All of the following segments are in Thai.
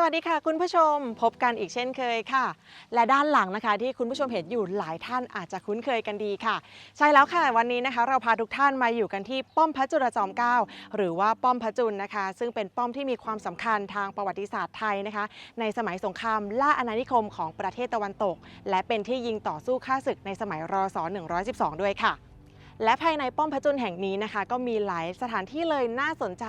สวัสดีค่ะ คุณผู้ชมพบกันอีกเช่นเคยค่ะ และด้านหลังนะคะ ที่คุณผู้ชมเห็นอยู่หลายท่านอาจจะคุ้นเคยกันดีค่ะ ใช่แล้วค่ะวันนี้นะคะ เราพาทุกท่านมาอยู่กันที่ป้อมพระจุลจอมเกล้าหรือว่าป้อมพระจุลนะคะ ซึ่งเป็นป้อมที่มีความสำคัญทางประวัติศาสตร์ไทยนะคะ ในสมัยสงครามล่าอาณานิคมของประเทศตะวันตก และเป็นที่ยิงต่อสู้ฆ่าศึกในสมัยรศ112 ด้วยค่ะ และภายในป้อมพระจุลแห่งนี้นะคะ ก็มีหลายสถานที่เลยน่าสนใจ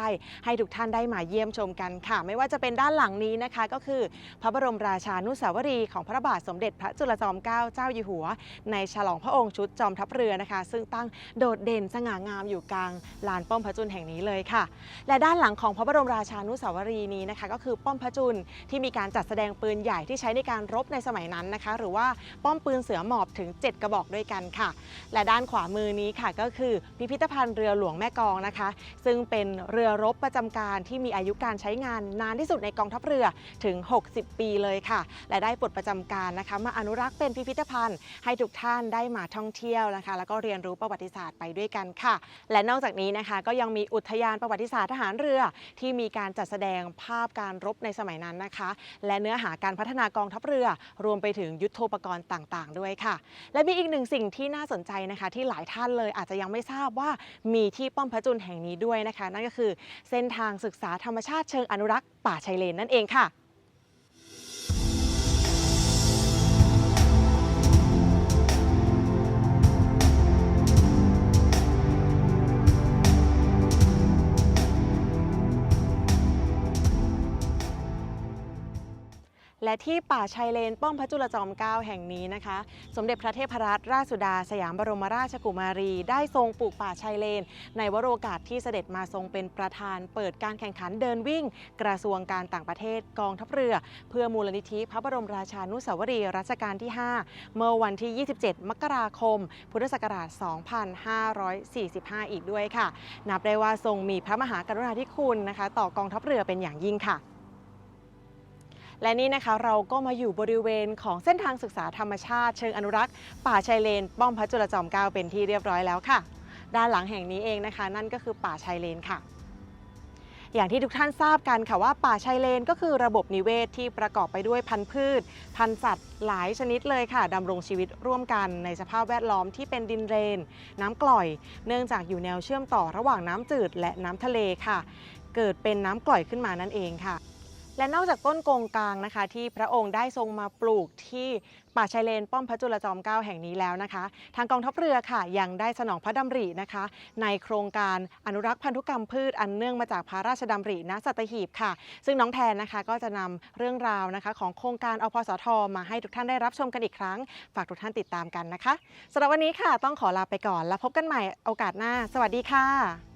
ให้ทุกท่านได้มาเยี่ยมชมกันค่ะ ไม่ว่าจะเป็นด้านหลังนี้นะคะ ก็คือพระบรมราชานุสาวรีย์ของพระบาทสมเด็จพระจุลจอมเกล้าเจ้าอยู่หัว ในฉลองพระองค์ชุดจอมทัพเรือนะคะ ซึ่งตั้งโดดเด่นสง่างามอยู่กลางลานป้อมพระจุลแห่งนี้เลยค่ะ และด้านหลังของพระบรมราชานุสาวรีย์นี้นะคะ ก็คือป้อมพระจุลที่มีการจัดแสดงปืนใหญ่ที่ใช้ในการรบในสมัยนั้นนะคะ หรือว่าป้อมปืนเสือหมอบถึง 7 กระบอกด้วยกันค่ะ และด้านขวามือนี้ค่ะก็คือพิพิธภัณฑ์เรือหลวงแม่กองนะคะ ซึ่งเป็นเรือรบประจำการที่มีอายุการใช้งานนานที่สุดในกองทัพเรือถึง 60 ปีเลยค่ะ และได้ปลดประจำการนะคะ มาอนุรักษ์เป็นพิพิธภัณฑ์ให้ทุกท่านได้มาท่องเที่ยวนะคะ แล้วก็เรียนรู้ประวัติศาสตร์ไปด้วยกันค่ะ และนอกจากนี้นะคะ ก็ยังมีอุทยานประวัติศาสตร์ทหารเรือ ที่มีการจัดแสดงภาพการรบในสมัยนั้นนะคะ และเนื้อหาการพัฒนากองทัพเรือ รวมไปถึงยุทโธปกรณ์ต่าง ๆ ด้วยค่ะ และมีอีกหนึ่งสิ่งที่น่าสนใจนะคะ ที่หลายท่านเลยอาจจะยังไม่ทราบว่ามีที่ป้อมพระจุลแห่งนี้ด้วยนะคะ นั่นก็คือเส้นทางศึกษาธรรมชาติเชิงอนุรักษ์ป่าชายเลนนั่นเองค่ะ และที่ป่าชายเลน ป้อมพระจุลจอมเกล้าแห่งนี้นะคะ สมเด็จพระเทพรัตนราชสุดา สยามบรมราชกุมารี ได้ทรงปลูกป่าชายเลน ในวโรกาสที่เสด็จมาทรงเป็นประธาน เปิดการแข่งขันเดินวิ่ง กระทรวงการต่างประเทศกองทัพเรือ เพื่อมูลนิธิพระบรมราชานุสาวรีย์รัชกาลที่ 5 เมื่อวันที่ 27 มกราคม พุทธศักราช 2545 อีกด้วยค่ะ นับได้ว่าทรงมีพระมหากรุณาธิคุณนะคะ ต่อกองทัพเรือเป็นอย่างยิ่งค่ะ และนี่นะคะเราก็มาอยู่บริเวณของเส้นทางศึกษาธรรมชาติ เชิงอนุรักษ์ ป่าชายเลน ป้อมพระจุลจอมเกล้าเป็นที่เรียบร้อยแล้วค่ะ ด้านหลังแห่งนี้เองนะคะ นั่นก็คือป่าชายเลนค่ะอย่างที่ทุกท่านทราบกันค่ะว่าป่าชายเลนก็คือระบบนิเวศที่ประกอบไปด้วยพันธุ์พืช พันธุ์สัตว์หลายชนิดเลยค่ะดำรงชีวิตร่วมกันในสภาพแวดล้อมที่เป็นดินเรน น้ำกร่อย เนื่องจากอยู่แนวเชื่อมต่อระหว่างน้ำจืดและน้ำทะเลค่ะ เกิดเป็นน้ำกร่อยขึ้นมานั่นเองค่ะ และนอกจากต้นโกงกลางนะคะ ที่พระองค์ได้ทรงมาปลูกที่ป่าชายเลนป้อมพระจุลจอมเกล้าแห่งนี้แล้วนะคะ ทางกองทัพเรือค่ะยังได้สนองพระดำรินะคะ ในโครงการอนุรักษ์พันธุกรรมพืชอันเนื่องมาจากพระราชดำริณสัตหีบค่ะ ซึ่งน้องแทนนะคะก็จะนำเรื่องราวนะคะของโครงการอพสทมาให้ทุกท่านได้รับชมกันอีกครั้ง ฝากทุกท่านติดตามกันนะคะสำหรับวันนี้ค่ะต้องขอลาไปก่อน แล้วพบกันใหม่โอกาสหน้า สวัสดีค่ะ